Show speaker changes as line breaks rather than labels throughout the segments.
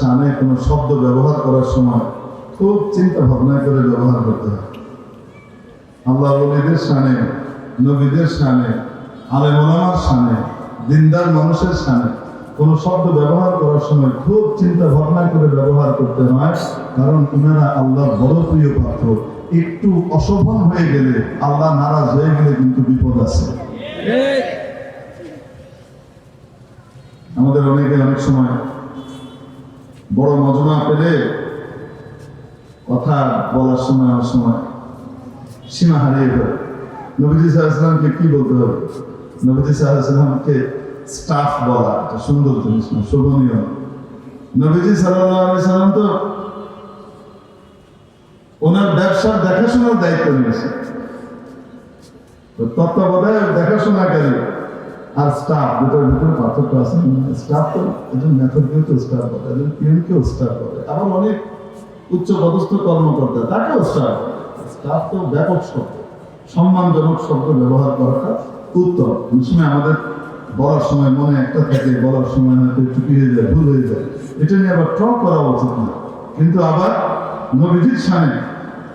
সামনে কোনো শব্দ ব্যবহার করার সময় খুব চিন্তা ভাবনা করে ব্যবহার করতে হয়। আল্লাহ বলিদের সামনে নবীদের সামনে আলেমার সামনে দিনদার মানুষের সামনে কোনো শব্দ ব্যবহার করার সময় খুব চিন্তা ভাবনা করে ব্যবহার করতে হয়, কারণ ওনারা আল্লাহ বড় প্রিয় পাত্র। একটু অশোভন হয়ে গেলে আল্লাহ নারাজ হয়ে গেলে কিন্তু বিপদ আছে। আমাদের অনেকে অনেক সময় বড় মজমা পেলে কথা বলার সময় অনেক সময় সীমা হারিয়ে ফেলে। নবীজি সাহায্যকে কি বলতে হবে? নবীজি সাহায্যকে স্টাফ বলা, এটা সুন্দর জিনিস না, শোভনীয়। নবীজি সাল্লাম তো ওনার ব্যবসার দেখাশোনার দায়িত্ব নিয়েছে তত্ত্বাবধায়ক দেখাশোনাকারী। আর স্টাফ দুটোর ভিতরে পার্থক্য আছে। স্টাফ তো একজন মেথডকেও তো স্টাফ বলে একজন পিএনকেও স্টাফ বলে আবার অনেক উচ্চ পদস্থ কর্মকর্তা, তাকেও স্টাফ স্টাফ তো ব্যাপক শব্দ। সম্মানজনক শব্দ ব্যবহার করাটা উত্তম। সময় আমাদের বলার সময় মনে একটা থাকে, বলার সময় হয়তো চুপি হয়ে যায়, ভুল হয়ে যায়। এটা নিয়ে আবার ট্রক করা উচিত না। কিন্তু আবার নবীজির সামনে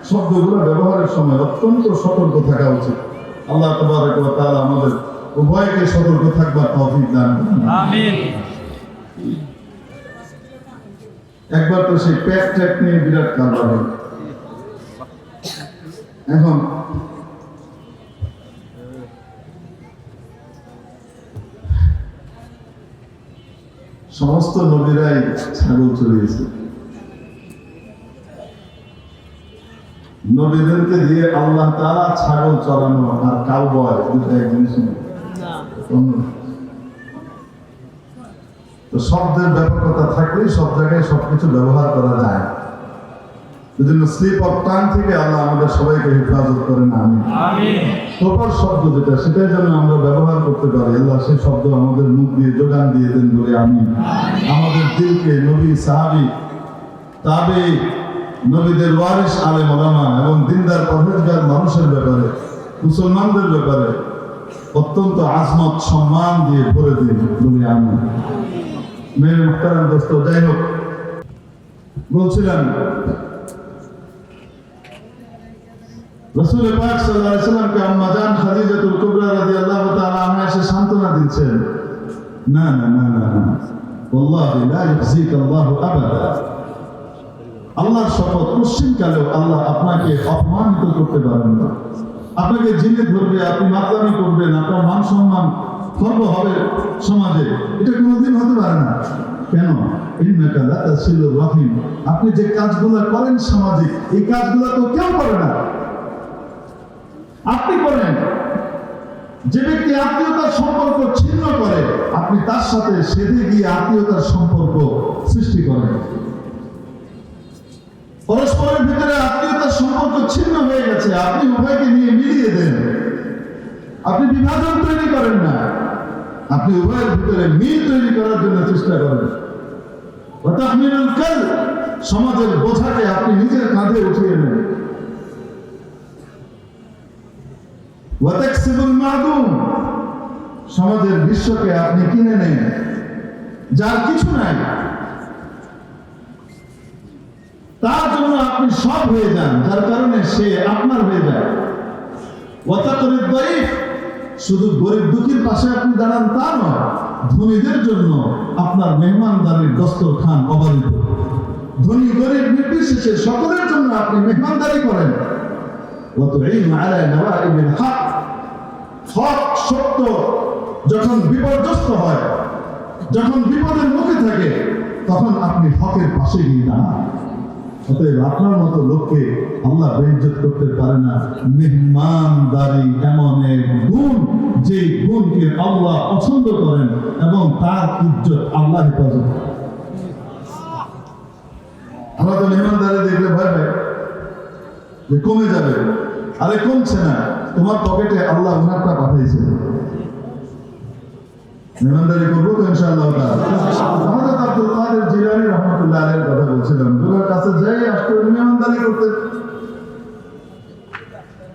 শব্দগুলো ব্যবহারের সময় অত্যন্ত সতর্ক থাকা উচিত। আল্লাহ তাআলা আমাদের উভয়কে সতর্ক থাকবার তৌফিক দান করুন।
আমিন
একবার তো সেই প্যাক ট্যাক নিয়ে বিরাট কারবার হলো। এখন সমস্ত নদীরাই ছাগল চড়িয়েছে নবীদেরকে দিয়ে আল্লাহ তাআলা ছাগল চড়ানো আর কাউ বয় দুটো এক জিনিস। তো শব্দের ব্যাপকতা থাকলেই সব জায়গায় সবকিছু ব্যবহার করা যায়। স্লিপ অফ টাং থেকে আল্লাহ আমাদের সবাইকে হেফাজত করেন আমি প্রপার শব্দ যেটা সেটাই যেন আমরা ব্যবহার করতে পারি। আল্লাহ সেই শব্দ আমাদের মুখ দিয়ে যোগান দিয়ে দেন বলে আমি আমাদের দিলকে নবী সাহাবি তাবে নবীদের ওয়ারিস আলে মোলামা এবং দিনদার পরহেজগার মানুষের ব্যাপারে মুসলমানদের ব্যাপারে অত্যন্ত আজমত সম্মান দিয়ে ভরে দিন বলে আমি মেয়ের মুখতারাম দোস্ত, যাই হোক বলছিলেন রসুল পাক আলাইহি সাল্লামকে আম্মা জান খাদিজাতুল কুবরা এসে সান্ত্বনা দিচ্ছেন। না না না না না ওয়াল্লাহি লা আল্লাহু আবাদা। আল্লাহর শপথ আল্লাহ আপনাকে অপমানিত করতে পারেন না। আপনাকে জিনে ধরবে, আপনি মাতলামি করবেন, আপনার মান সম্মান খর্ব হবে সমাজে। এটা কোনোদিন হতে পারে না। কেন? আপনি যে কাজগুলো করেন সামাজিক, এই কাজগুলো তো কেউ করে না। আপনি করেন। যে ব্যক্তি আত্মীয়তার সম্পর্ক ছিন্ন করে, আপনি তার সাথে সেধে গিয়ে আত্মীয়তার সম্পর্ক সৃষ্টি করেন। পরস্পরের ভিতরে আত্মীয়তার সম্পর্ক ছিন্ন হয়ে গেছে। আপনি উভয়কে নিয়ে মিলিয়ে দেন। আপনি বিভাজন তৈরি করেন না। আপনি উভয়ের ভিতরে মিল তৈরি করার জন্য চেষ্টা করেন। কাল সমাজের বোঝাকে আপনি নিজের কাঁধে উঠিয়ে নেন। সমাজের বিশ্বকে আপনি কিনে নেন। যার কিছু নাই তার জন্য আপনি সব হয়ে যান, যার কারণে সে আপনার হয়ে যায়। ওয়াতাকরিদ গরিব শুধু গরিব দুঃখীর পাশে আপনি দাঁড়ান তা নয়, ধনীদের জন্য আপনার মেহমানদারির দস্তরখান অবাধিত ধনী, গরিব, নির্বিশেষে সকলের জন্য আপনি মেহমানদারি করেন। হক সত্য যখন বিপর্যস্ত হয়, যখন বিপদের মুখে থাকে, তখন আপনি হকের পাশে গিয়ে দাঁড়ান। অতএব আপনার মতো লোককে আল্লাহ বেইজ্জত করতে পারে না। মেহমানদারি এমন এক গুণ যে গুণকে আল্লাহ পছন্দ করেন এবং তার ইজ্জত আল্লাহ হেফাজত আমরা তো মেহমানদারি দেখলে ভয় পাই যে কমে যাবে। আরে কমছে না, তোমার পকেটে আল্লাহ উনারটা পাঠিয়েছে। মেহমানদারি করব তো ইনশাআল্লাহ।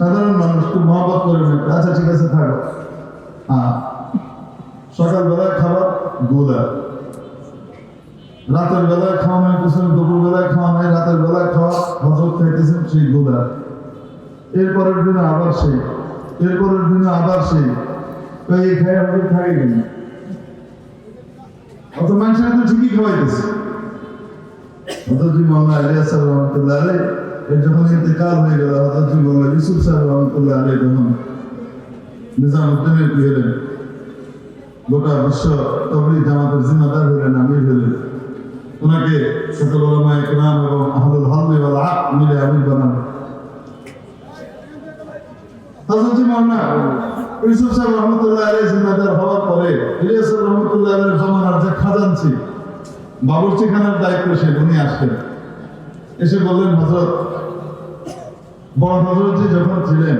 সাধারণ মানুষ খুব মহব্বত করে নেয়। আচ্ছা ঠিক আছে, থাকো। হ্যাঁ সকালবেলায় খাবার গোলা রাতের বেলায় খাওয়া নাই কিছু দুপুর বেলায় খাওয়া নাই রাতের বেলায় খাওয়া, হজরত খাইতেছেন সেই গোলা এরপরের দিনে আবার সেই, এরপরের দিনে আবার সেই। তো এই খাই আমাদের থাকে কেন? অত মানুষের তো ঠিকই খাওয়াইতেছে। হজরতজি মোহাম্মদ আলিয়া সাহেব রহমতুল্লাহ যখন ইন্তেকাল হয়ে গেল হজরতজি মোহাম্মদ ইউসুফ সাহেব রহমতুল্লাহ আলাই যখন নিজামুদ্দিনের কি হলেন গোটা বিশ্ব তবলিগ জামাতের জিম্মাদার হলেন আমির হলেন ওনাকে সকল ওলামা ইকরাম এবং আহলুল হল্লি ওয়াল আক মিলে আমির বানানো হযরত মাওলানা ইউসুফ সাহেব রহমতুল্লাহ আলাইহি জিম্মাদার হওয়ার পরে ইলিয়াস রহমতুল্লাহ আলাইহির জমানার যে খাজানচি বাবুর্চিখানার দায়িত্বশীল উনি আসলেন এসে বললেন, হযরত, বড় হযরতজি যখন ছিলেন,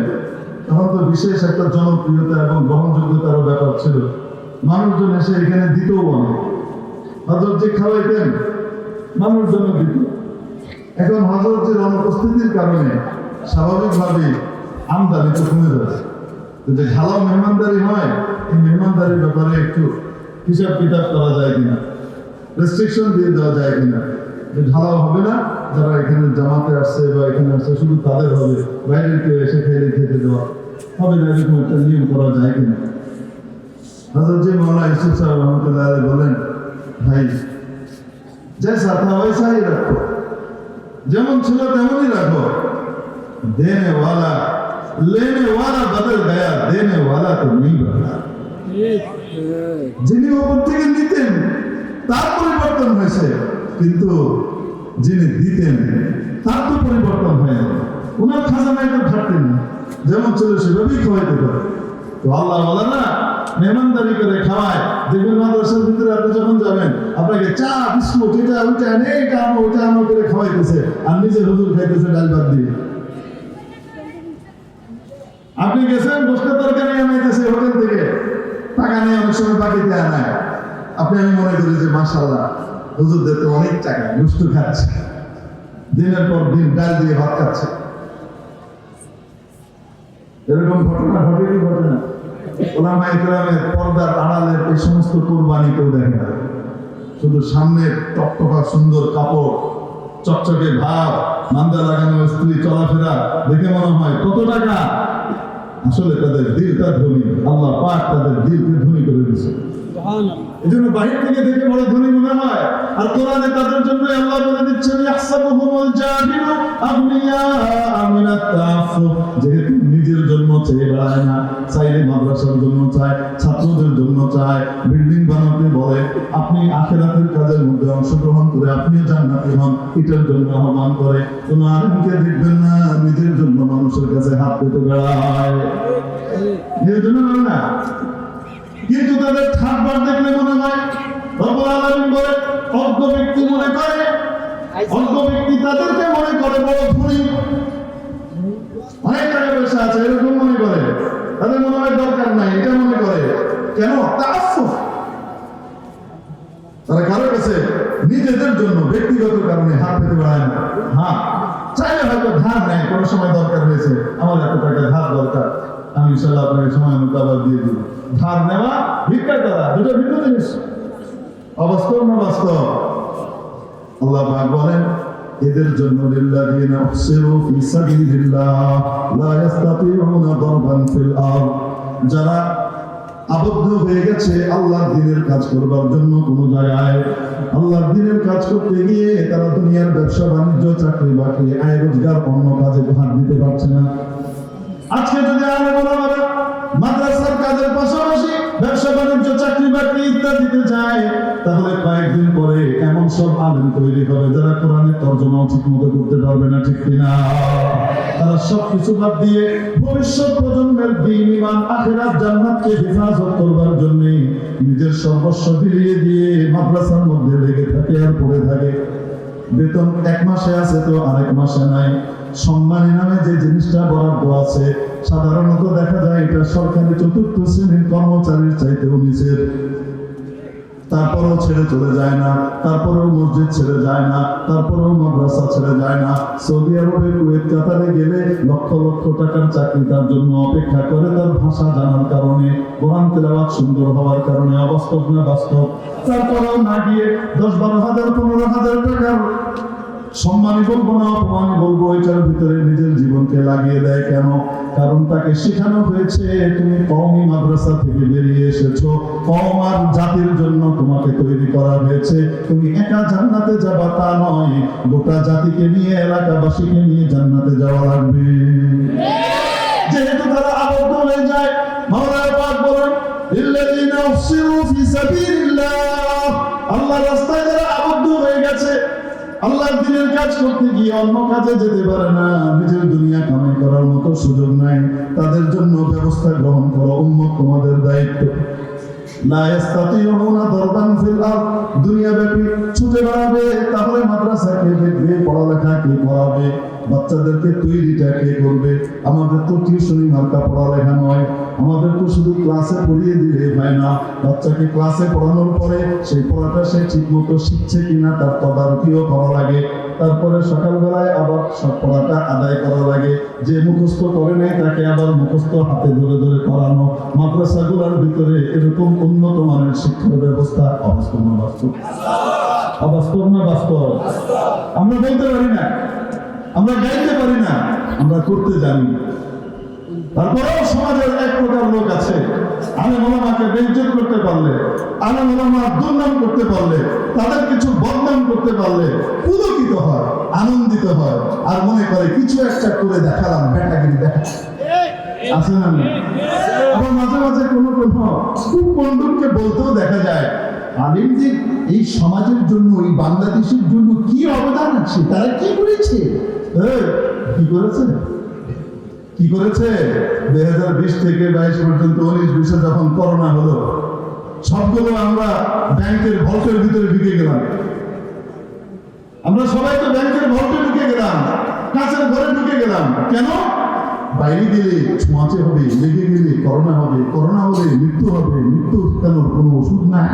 তখন তো বিশেষ একটা জনপ্রিয়তা এবং গ্রহণযোগ্যতার ব্যাপার ছিল। মানুষজন এসে এখানে দিতেও অনেক হজরতজি খাওয়াইতেন, মানুষজন দিত এখন হজরতের অনুপস্থিতির কারণে স্বাভাবিকভাবে আমদানি তো কমে যাচ্ছে। যে ঢালাও মেহমানদারি হয়, এই মেহমানদারির ব্যাপারে একটু হিসাব কিতাব করা যায় কিনা? রেস্ট্রিকশন দিয়ে দেওয়া যায় কিনা? ঢালাও হবে না যারা এখানে জামাতে আসছে বা এখানে আসছে শুধু তাদের হবে। বাইরে কেউ এসে খেয়ে খেতে দেওয়া হবে না এরকম একটা নিয়ম করা যায় কিনা? হাজরত জি মৌলা ইসুফ সাহেব রহমতুল্লাহ বলেন ভাই জেসা থা ওইসাই রাখো। যেমন ছিল তেমনই রাখো। দেনে ওয়ালা লেনে ওয়ালা বদল গয়া দেনে ওয়ালা তো নেই বদলা যিনি ওপর থেকে নিতেন তার পরিবর্তন হয়েছে। কিন্তু যিনি দিতেন, তার তো পরিবর্তন হয়নি ওনার খাজানায় তো থাকতেন না যেমন ছিল সেভাবেই খাওয়াইতে পারে। তো আল্লাহ বলে না, মেহমানদারি করে খাওয়ায়। দেখবেন মাদ্রাসার ভিতরে আপনি যখন যাবেন, আপনাকে চা, বিস্কুট, এটা, ওইটা আনে এটা আনো, ওইটা আনো করে খাওয়াইতেছে। আর নিজে হুজুর খাইতেছে ডাল ভাত দিয়ে। আপনি গেছেন গোষ্ঠের তরকারি আনাইতেছে হোটেল থেকে। টাকা নিয়ে অনেক সময় বাকিতে আনায়। আপনি, আমি মনে করি যে মাসাল্লাহ হুজুরদের তো অনেক টাকা গোষ্ঠ খাচ্ছে দিনের পর দিন ডাল দিয়ে ভাত খাচ্ছে। এরকম ঘটনা ঘটে কি ঘটে না ওলামা ইকরামের পর্দার আড়ালের এই সমস্ত কোরবানি কেউ দেখে না। শুধু সামনে টকটকা, সুন্দর কাপড়, চকচকে ভাব, মান্দা লাগানো স্ত্রী, চলাফেরা, দেখে মনে হয় কত টাকা? আসলে তাদের দিলটা ধনী, আল্লাহ পাক তাদের দিলকে ধনী করে দিয়েছে। এই জন্য বাহির থেকে দেখে বড় ধনী মনে হয়। আর কোরআনে তাদের জন্য আল্লাহ বলে দিচ্ছেন ইয়াহসাবুহুমুল জাহিলু আগনিয়া আমিনাত তাআফফুফ। যেহেতু নিজের জন্য চেয়ে বেড়ায় না চাইলে মাদ্রাসার জন্য চায় ছাত্রদের জন্য চায় বিল্ডিং বানাতে বলে। আপনি আখেরাতের কাজের মধ্যে অংশগ্রহণ করে আপনিও জান্নাতি হন এটার জন্য আহ্বান করে। কোনো আলেমকে দেখবেন না নিজের জন্য মানুষের কাছে হাত পেতে বেড়ায়। নিজের জন্য না? কিন্তু তাদের ঠাটবার দেখলে মনে হয় বলে, অজ্ঞ ব্যক্তি মনে করে, অজ্ঞ ব্যক্তি তাদেরকে মনে করে, বড় ধনী। অনেক টাকা পয়সা আছে, এরকম মনে করে। তাদের মনে হয় দরকার নাই, এটা মনে করে। কেন? তারা কারও কাছে নিজেদের জন্য ব্যক্তিগত কারণে হাত পেতে বেড়ায় না। হ্যাঁ চাইলে হয়তো ধার নেয়, কোনো সময় দরকার হয়েছে। আমার এত টাকা ধার দরকার। আমি ইনশাল্লাহ আপনাকে সময় মতো দিয়ে দিব। ধার নেওয়া, ভিক্ষা করা, দুটো ভিন্ন জিনিস। অবাস্তব না বাস্তব? আল্লাহ পাক বলেন, এদের জন্য লিল্লাযিনা ফি সাবিলিল্লাহ, লা ইস্তাতিউনা ফিল যারা আবদ্ধ হয়ে গেছে আল্লাহর দিনের কাজ করবার জন্য কোনো জায়গায়, আল্লাহর দিনের কাজ করতে গিয়ে তারা দুনিয়ার ব্যবসা, বাণিজ্য চাকরি বাকরি আয় রোজগার অন্য কাজে হাত দিতে পারছে না। আজকে যদি আলো বলা হবে মাদ্রাসার কাজের পাশাপাশি ব্যবসা, বাণিজ্য, চাকরি, বাকরি ইত্যাদিতে যায় তাহলে কয়েকদিন পরে এমন সব আলেম তৈরি হবে? যারা কোরআনের তর্জমাও ঠিক মতো করতে পারবে না, ঠিক কিনা? তারা সব কিছু বাদ দিয়ে ভবিষ্যৎ প্রজন্মের দিন আখিরাত, জান্নাতকে হেফাজত করবার জন্য নিজের সর্বস্ব বিলিয়ে দিয়ে মাদ্রাসার মধ্যে লেগে থাকে আর পড়ে থাকে। বেতন এক মাসে আছে তো আরেক মাসে নাই। সম্মানী নামে যে জিনিসটা বরাদ্দ আছে, সাধারণত দেখা যায় এটা সরকারি চতুর্থ শ্রেণির কর্মচারীর চাইতেও নিচের। তারপরেও ছেড়ে চলে যায় না, তারপরেও মসজিদ ছেড়ে যায় না, তারপরেও মাদ্রাসা ছেড়ে যায় না। সৌদি আরবে, কুয়েত, কাতারে গেলে লক্ষ লক্ষ টাকার চাকরি তার জন্য অপেক্ষা করে, তার ভাষা জানার কারণে, কোরআন তেলাওয়াত সুন্দর হওয়ার কারণে অবাস্তব না বাস্তব? তারপরেও না গিয়ে দশ বারো হাজার, পনেরো হাজার টাকার সম্মানী বলব না অপমানী বলব, এটার ভিতরে নিজের জীবনকে লাগিয়ে দেয় কেন? কারণ তাকে শেখানো হয়েছে, তুমি কওমি মাদ্রাসা থেকে বেরিয়ে এসেছ। কওম আর জাতির জন্য তোমাকে তৈরি করা হয়েছে। তুমি একা জান্নাতে যাবা তা নয়, গোটা জাতিকে নিয়ে, এলাকাবাসীকে নিয়ে জান্নাতে যাওয়া লাগবে। যেহেতু তারা আবদ্ধ হয়ে যায়, মাওলানা পাক বলেন, ইল্লাযীনা উফসিরু ফি সাবিলিল্লাহ। আল্লাহর রাস্তায় আল্লাহর দিনের কাজ করতে গিয়ে অন্য কাজে যেতে পারে না। নিজের দুনিয়া কামাই করার মতো সুযোগ নাই। তাদের জন্য ব্যবস্থা গ্রহণ করা, উম্মত তোমাদের দায়িত্ব। দুনিয়া ব্যাপী ছুটে বেড়াবে, তাহলে মাদ্রাসা কে দেখবে, পড়ালেখা কে পড়াবে বাচ্চাদেরকে তৈরিটা কে করবে? আমাদের তো টিউশনি মার্কা পড়ালেখা নয়। আমাদের তো শুধু ক্লাসে পড়িয়ে দিলে হয় না। বাচ্চাকে ক্লাসে পড়ানোর পরে সেই পড়াটা সে ঠিক মতো শিখছে কিনা তার তদারকিও করা লাগে। তারপরে সকালবেলায় আবার সব পড়াটা আদায় করা লাগে। যে মুখস্থ করে নেই তাকে আবার মুখস্থ হাতে ধরে ধরে করানো মাদ্রাসাগুলোর ভিতরে এরকম উন্নত মানের শিক্ষার ব্যবস্থা অবাস্তব না বাস্তব? অবাস্তব না বাস্তব? আমরা বলতে পারি না। আমরা গাইতে পারি না, আমরা করতে জানি। তারপরেও সমাজের এক প্রকার লোক আছে আমি মোলামাকে বেঞ্চের করতে পারলে আমি মোলামা দুর্নাম করতে পারলে, তাদের কিছু বদনাম করতে পারলে পুলকিত হয়, আনন্দিত হয়, আর মনে করে কিছু একটা করে দেখালাম, বেটাগিরি দেখা। আছে না? আবার মাঝে মাঝে কোনো কোনো খুব বন্ধুকে বলতেও দেখা যায়, আলিম যে এই সমাজের জন্য, এই বাংলাদেশের জন্য কি অবদান আছে, তারা কি করেছে? কি করেছে? কি করেছে? দুই হাজার বিশ থেকে বাইশ পর্যন্ত উনিশ, বিশে যখন করোনা হলো, সবগুলো আমরা ব্যাংকের ভল্টের ভিতরে ঢুকে গেলাম। আমরা সবাই তো ব্যাংকের ভল্টে ঢুকে গেলাম, কাছের ঘরে ঢুকে গেলাম। কেন? বাইরে গেলে ছোঁয়াচে হবে, লেগে গেলে করোনা হবে, করোনা হলে মৃত্যু হবে মৃত্যু কেন কোনো ওষুধ নাই।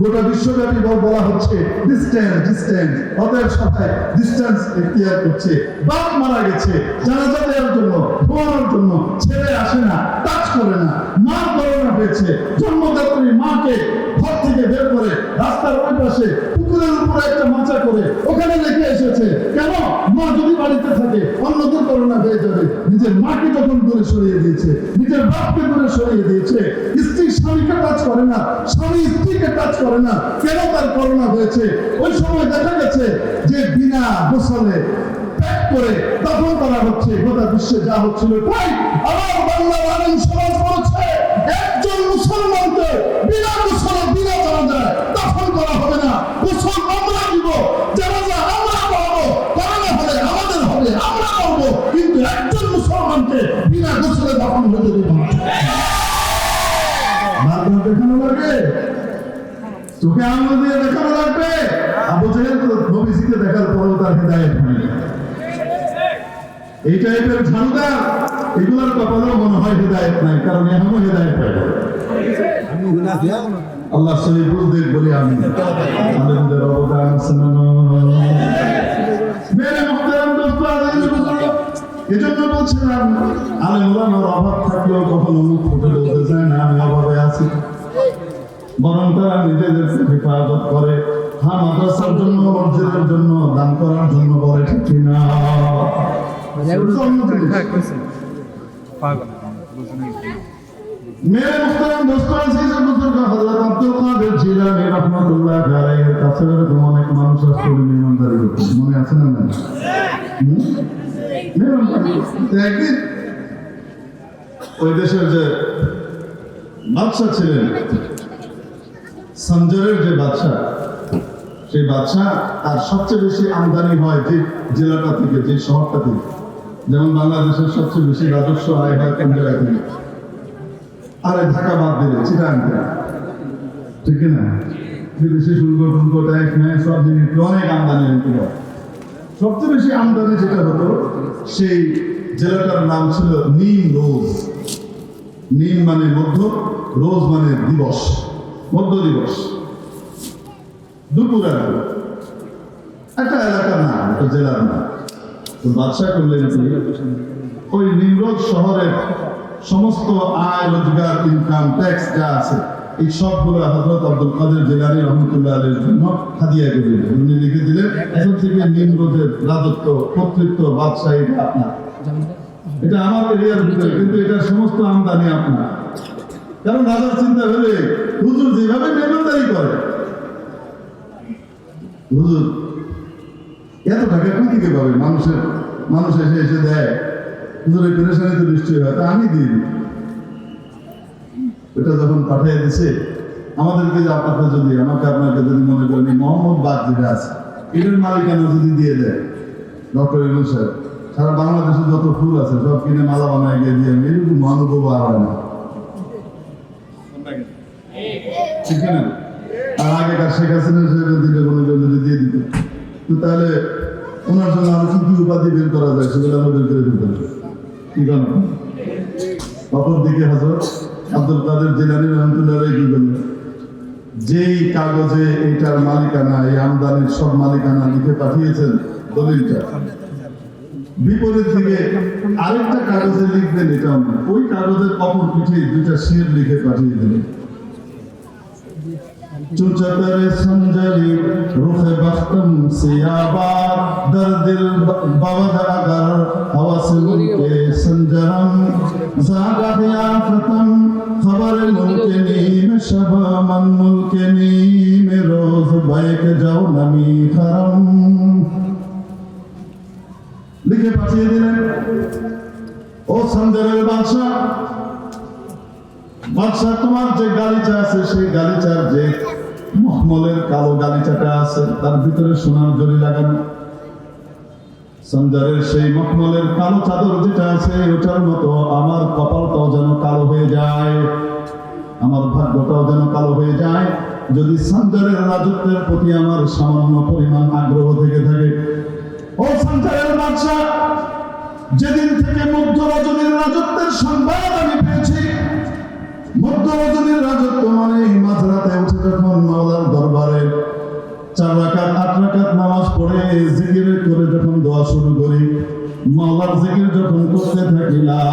গোটা বিশ্বব্যাপী বল হচ্ছে ডিস্টেন্স ডিস্টেন্স ওদের সাথে ডিস্টেন্স এখতিয়ার করছে। বাপ মারা গেছে, জানাজা দেওয়ার জন্য ধোয়ানোর জন্য, ছেলে আসে না টাচ করে না মা করোনা হয়েছে জন্মদাত্রী মাকে ঘর থেকে বের করে রাস্তার ওই পাশে একটা করে। ওখানে রেখে এসেছে, কেন? মা যদি বাড়িতে থাকে অন্যদের করোনা হয়ে যাবে। নিজের মাকে যখন দূরে সরিয়ে দিয়েছে, নিজের বাপকে দূরে সরিয়ে দিয়েছে, স্ত্রী স্বামীকে টাচ করে না, স্বামী স্ত্রীকে টাচ করে না, কেন তার করোনা হয়েছে? ওই সময় দেখা গেছে যে বিনা গোসলে করে তখন করা হচ্ছে। গোটা বিশ্বে যা হচ্ছিল তাই আমার বাংলা আলেম সমাজ বলছে, একজন মুসলমানকে বিনা গোসলে বিনা জানাজায় তখন করা হবে না। জানাজা আমরা পড়াবো করোনা হলে আমাদের হবে আমরা করব কিন্তু একজন মুসলমানকে বিনা গোসলে দফন হতে দিব না। মাধ্যম দেখানো লাগে চোখে আঙুল দিয়ে দেখানো লাগবে? আবু জাহেল তো নবীজিকে দেখার পরেও তার হৃদায়ত হয়নি এই টাইপের ঝান্ডার এগুলোর কপালেও মনে হয় হৃদায়ত নাই কারণ এখনও হৃদায়ত হয় না। আল্লাহ সহি বলি আমি আলেমদের অবদান শোনানো এজন্য বলছিলাম আলেম ওলামার অভাব থাকলেও কখনো মুখ ফুটে বলতে চায় না আমি অভাবে আছি। বরং তারা নিজেদেরকে হেফাজত করে হ্যাঁ মাদ্রাসার জন্য মসজিদের জন্য দান করার জন্য বলে ঠিক না? মেরে মুখতারাম দোস্ত আজিজ বুজুর্গ হযরত আব্দুল কাদের জিলানী রাহমাতুল্লাহ আলাইহির কাছে অনেক মানুষ আসলে মেহমানদারি মনে আছে না না। ওই দেশের যে বাদশা ছিলেন, সঞ্জরের যে বাদশা সেই বাদশাহ তার সবচেয়ে বেশি আমদানি হয় যে জেলাটা থেকে, যে শহরটা থেকে। যেমন বাংলাদেশের সবচেয়ে বেশি রাজস্ব আয় হয় কোন জায়গা থেকে? আরে ঢাকা বাদ দিলে চিরাং ঠিক না? বিদেশি শুল্ক টুল্ক ট্যাক্স ম্যাক্স সব জিনিস অনেক আমদানি হতো সবচেয়ে বেশি আমদানি যেটা হতো, সেই জেলাটার নাম ছিল নিম রোজ। নিম মানে মধ্য, রোজ মানে দিবস, মধ্য দিবস। দুপুর একটা এলাকার নাম, একটা জেলার নাম। তো বাদশাহ করলেন ওই নিমরোজ শহরের সমস্ত আয়, রোজগার ইনকাম ট্যাক্স যা আছে এই সবগুলো হজরত আব্দুল কাদের জেলারি রহমতুল্লাহ আলের জন্য হাদিয়া দিলেন উনি লিখে দিলেন এখন থেকে নিমরোজের রাজত্ব, কর্তৃত্ব, বাদশাহী এটা আপনার। এটা আমার এরিয়ার ভিতরে, কিন্তু এটা সমস্ত আমদানি আপনার। কারণ রাজার চিন্তা হলে হুজুর যেভাবে মেহমানদারি করে, হুজুর এত টাকা কোন থেকে পাবে মানুষের, মানুষ এসে এসে দেয় হুজুরের পেরেশানি তো নিশ্চয়ই হয়, তা আমি দিই ওটা যখন পাঠিয়ে দিছে, আমাদেরকে আপনাকে যদি, আমাকে আপনাকে যদি মনে করেন মোহাম্মদ বাদ যেটা আছে, এটার মালিকানা যদি দিয়ে দেয়, ডক্টর ইউনুস সাহেব, সারা বাংলাদেশে যত ফুল আছে, সব কিনে মালা বানায় গিয়ে দিয়ে আমি এরকম মহানুভব আর হয় না। ঠিক না আর আগেকার শেখ হাসিনা মনে করেন যদি দিয়ে দিত। তো তাহলে ওনার জন্য আরও কি কি উপাধি বের করা যায়, সেগুলো বের করে দিতে হবে। কি কারণ? অপর দিকে হজরত আব্দুল কাদের জেলানি রহমতুল্লাহ কি বললেন যেই কাগজে এইটার মালিকানা, এই আমদানির সব মালিকানা লিখে পাঠিয়েছেন দলিলটা, বিপরীত দিকে আরেকটা কাগজে লিখবেন এটা ওই কাগজের অপর পিঠে দুইটা শের লিখে পাঠিয়ে দিলেন چچتر سنجری رخ بختم سیابا در دل بود اگر حوصل کے سنجرم زادہ خلافتم خبر ملک نیم شبا من ملک نیم روز بیک جاو نمی خرم লিখে পাঠিয়ে দিলেন। ও সন্দেহের বাদশাহ বাদশাহ, তোমার যে গালিচা আছে, সেই গালিচার যে মহমলের কালো গালিচাটা আছে, তার ভিতরে সোনার জরি লাগানো। সঞ্জারের সেই মখমলের কালো চাদর যেটা আছে, ওটার মতো আমার কপালটাও যেন কালো হয়ে যায়। আমার ভাগ্যটাও যেন কালো হয়ে যায়। যদি সঞ্জারের রাজত্বের প্রতি আমার সামান্য পরিমাণ আগ্রহ থেকে থাকে, ও সঞ্জারের বাদশাহ, যেদিন থেকে মধ্য রজনীর রাজত্বের সংবাদ আমি পেয়েছি মধ্য রজনীর রাজত্ব মানে মাঝরাতে উঠে যখন মাওলার দরবারে চার রাকাত, আট রাকাত নামাজ পড়ে জিকির করে যখন দোয়া শুরু করি, মাওলার জিকির যখন করতে থাকি, লা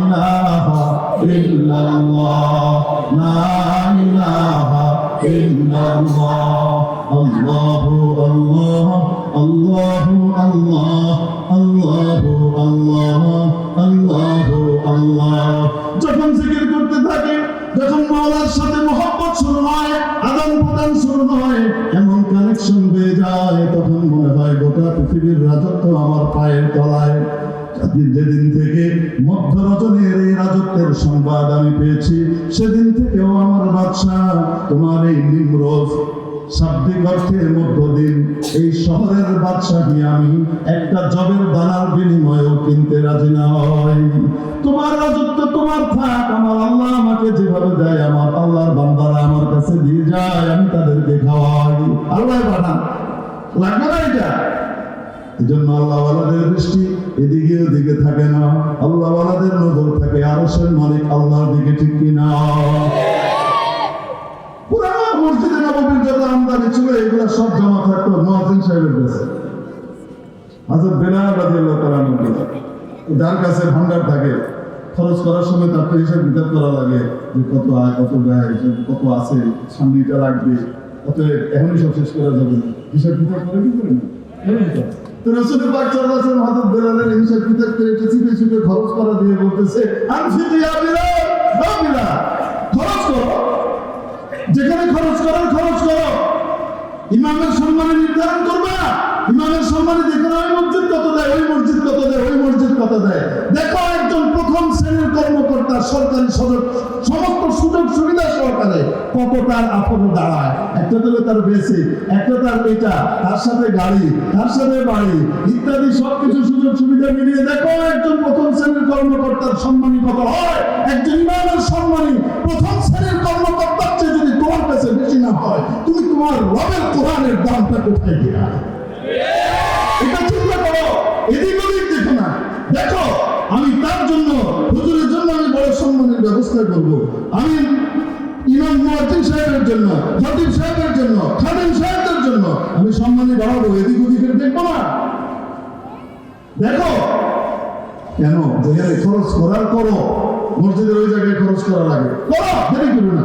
ইলাহা ইল্লাল্লাহ, লা ইলাহা ইল্লাল্লাহ, আল্লাহু আল্লাহ আল্লাহু আল্লাহ, আল্লাহু যখন জিকির করতে থাকে, যখন মাওলার যায় তখন মনে হয় গোটা পৃথিবীর রাজত্ব আমার পায়ের তলায়। যেদিন- থেকে মধ্য রজনীর এই রাজত্বের সংবাদ আমি পেয়েছি, সেদিন থেকেও আমার বাদশাহ তোমার এই নিমরোজ শাব্দিক অর্থের এই শহরের আমি একটা জবের দানার কিনতে রাজি নয় তোমার রাজত্ব তোমার থাক, আমার আল্লাহ আমাকে যেভাবে দেয়, আমার আল্লাহর বান্দারা আমার কাছে দিয়ে যায়, আমি তাদেরকে খাওয়াই। আল্লাহ লাগবে না এটা? এই জন্য আল্লাহওয়ালাদের দৃষ্টি এদিকে ওদিকে থাকে না। আল্লাহওয়ালাদের নজর থাকে, আরশের মালিক আল্লাহর দিকে ঠিক কিনা? পুরানো মসজিদে নববীর যত আমদানি ছিল, এগুলো সব জমা থাকতো মহাজিন সাহেবের কাছে। হাজর বেলাল তাআলা আনহু যার কাছে ভান্ডার থাকে, খরচ করার সময় তার হিসাব কিতাব করা লাগে যে কত আয়, কত ব্যয়, কত আছে, সামনে এটা লাগবে। কত এখনই সব শেষ করা যাবে না। হিসাব কিতাব করে কি করে না? তো। রসুলের পাক আলাইহি ওয়াসাল্লাম হিসাব কিতাব করে এটা খরচ করা দিয়ে বলতেছে ইয়া বিলাল বা খরচ করো। যেখানে খরচ করার খরচ করো। ইমামের সম্মানে নির্ধারণ করবা। ইমামের সম্মানে যেখানে ওই মসজিদ কত দেয়, ওই মসজিদ কত দেয়, ওই মসজিদ মানসিকতা দেয়। দেখো, একজন প্রথম শ্রেণির কর্মকর্তা সরকারি সদর- সমস্ত সুযোগ সুবিধা সহকারে কত তার আপন দাঁড়ায়। একটা তো তার বেশি, একটা তার এটা, তার সাথে গাড়ি, তার সাথে বাড়ি, ইত্যাদি সবকিছু সুযোগ সুবিধা মিলিয়ে দেখো, একজন প্রথম শ্রেণির কর্মকর্তার সম্মানী কত হয়? একজন ইমামের সম্মানী প্রথম শ্রেণির কর্মকর্তার চেয়ে বেশি না হয়, তুমি তোমার রবের কোরআনের দামটা কোথায় দেয়া? এটা চিন্তা করো এদিক ওদিক দেখো না। দেখো, আমি তার জন্য, হুজুরের জন্য আমি বড় সম্মানের ব্যবস্থা করব। আমি ইমাম মুয়াজ্জিন সাহেবের জন্য খতিব সাহেবের জন্য জন্য আমি বাড়াবো এদিক ওদিকের দেখব না। দেখো, কেন? যেখানে খরচ করার করো মসজিদের ওই জায়গায় খরচ করা লাগে। করো, দেরি করো না।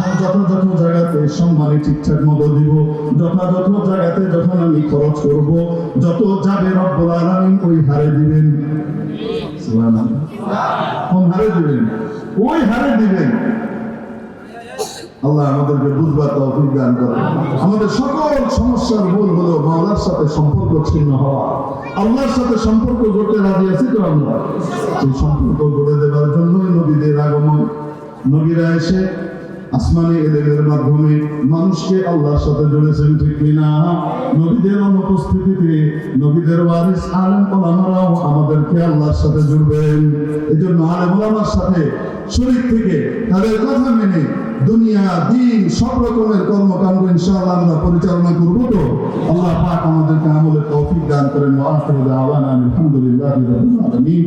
যথাযথ জায়গাতে সম্মানে ঠিকঠাক মতো দিব। যথাযথ জায়গাতে যখন আমি খরচ করব, যত যাবে রব্বুল আলামিন ওই হারে দিবেন। কোন হারে দিবেন? ওই হারে দিবেন। আল্লাহ আমাদেরকে বুঝবার তৌফিক দান করে আমাদের সকল সমস্যার মূল হলো মাওলার সাথে সম্পর্ক ছিন্ন হওয়া। আল্লাহর সাথে সম্পর্ক গড়তে রাজি আছি তো আমরা? সেই সম্পর্ক গড়ে দেওয়ার জন্যই নবীদের আগমন। নবীরা এসে আসমানি এলেমের মাধ্যমে মানুষকে আল্লাহর সাথে জুড়েছেন, ঠিক কিনা? নবীদের অনুপস্থিতিতে নবীদের ওয়ারিস আলেম ওলামারাও আমাদেরকে আল্লাহর সাথে জুড়বেন। এই জন্য আলেম ওলামার সাথে শরীর থেকে তাদের কথা মেনে দুনিয়া, দিন, সব রকমের কর্মকাণ্ড ইনশাআল্লাহ আমরা পরিচালনা করব তো। আল্লাহ পাক আমাদেরকে আমলের তৌফিক দান করেন। ওয়া আখিরু দাওয়ানা আলহামদুলিল্লাহি রাব্বিল আলামিন।